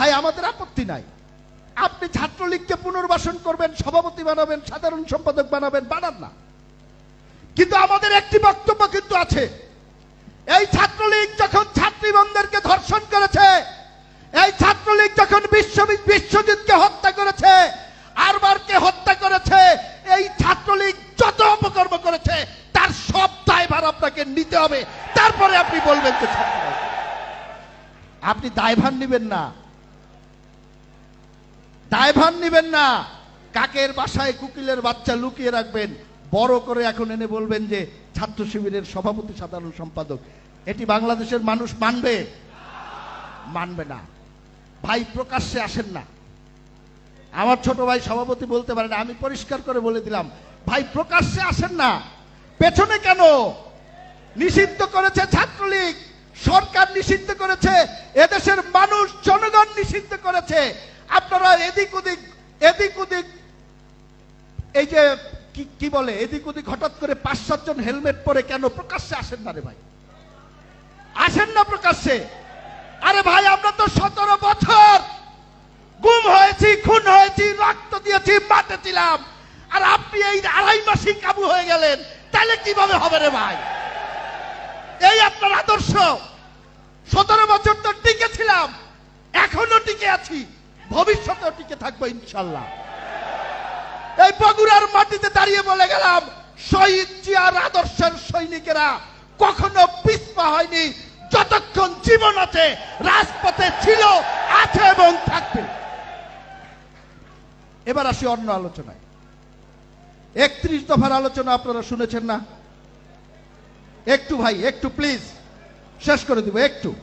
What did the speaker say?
ভাই, আমাদের আপত্তি নাই। আপনি ছাত্রলীগকে পুনর্বাসন করবেন, সভাপতি বানাবেন, সাধারণ সম্পাদক বানাবেন, বানান না। কিন্তু আমাদের একটি বক্তব্য কিন্তু আছে। এই ছাত্রলীগ যখন ছাত্রীবন্ধেরকে ধর্ষণ করেছে, এই ছাত্রলীগ যখন বিশ্ব বিশ্বজিৎকে হত্যা করেছে, আরবারকে হত্যা করেছে, এই ছাত্রলীগ যত অপকর্ম করেছে, তার সব দায়ভার আপনাকে নিতে হবে। তারপরে আপনি বলবেন যে। আপনি দায়ভার নেবেন না। দায়ভার নেবেন না। কাকের বাসায় কুকিলের বাচ্চা লুকিয়ে রাখবেন। বড় করে এখন এনে বলবেন যে, ছাত্র শিবিরের সভাপতি, সাধারণ সম্পাদক, এটি বাংলাদেশের মানুষ মানবে? মানবে না। ভাই প্রকাশ্যে আসেন না। আমার ছোট ভাই সভাপতি বলতে পারে না আমি পরিষ্কার করে বলে দিলাম, ভাই প্রকাশ্যে আসেন না। পেছনে কেন? নিষিদ্ধ করেছে ছাত্রলীগ। সরকার নিষিদ্ধ করেছে, এদেশের মানুষ, জনগণ নিষিদ্ধ করেছে। আপনারা এদিক ওদিক এদিক ওদিক, এই যে কি বলে, এদিক ওদিক হঠাৎ করে পাঁচ সাতজন হেলমেট পরে কেন প্রকাশ্যে আসেন না রে ভাই? আসেন না প্রকাশ্যে। আরে ভাই, আমরা তো সতেরো বছর গুম হয়েছি, খুন হয়েছি, রক্ত দিয়েছি মাঠে ছিলাম। আর আপনি এই আড়াই মাসই কাবু হয়ে গেলেন, তাহলে কীভাবে হবে রে ভাই? এই আপনার আদর্শ। সতেরো বছর তো টিকে ছিলাম, এখনও টিকে আছি। ভবিষ্যতেও টিকে থাকব ইনশাল্লাহ। এই বগুড়ার মাটিতে দাঁড়িয়ে বলে গেলাম, শহীদ জিয়ার আদর্শের সৈনিকেরা কখনো পিছপা হয়নি, যতক্ষণ জীবন আছে, রাজপথে ছিল, আছে এবং থাকবে। এবার আসি অন্য আলোচনায়। একত্রিশ দফার আলোচনা আপনারা শুনেছেন না? একটু ভাই, একটু প্লিজ শেষ করে দিব, একটু।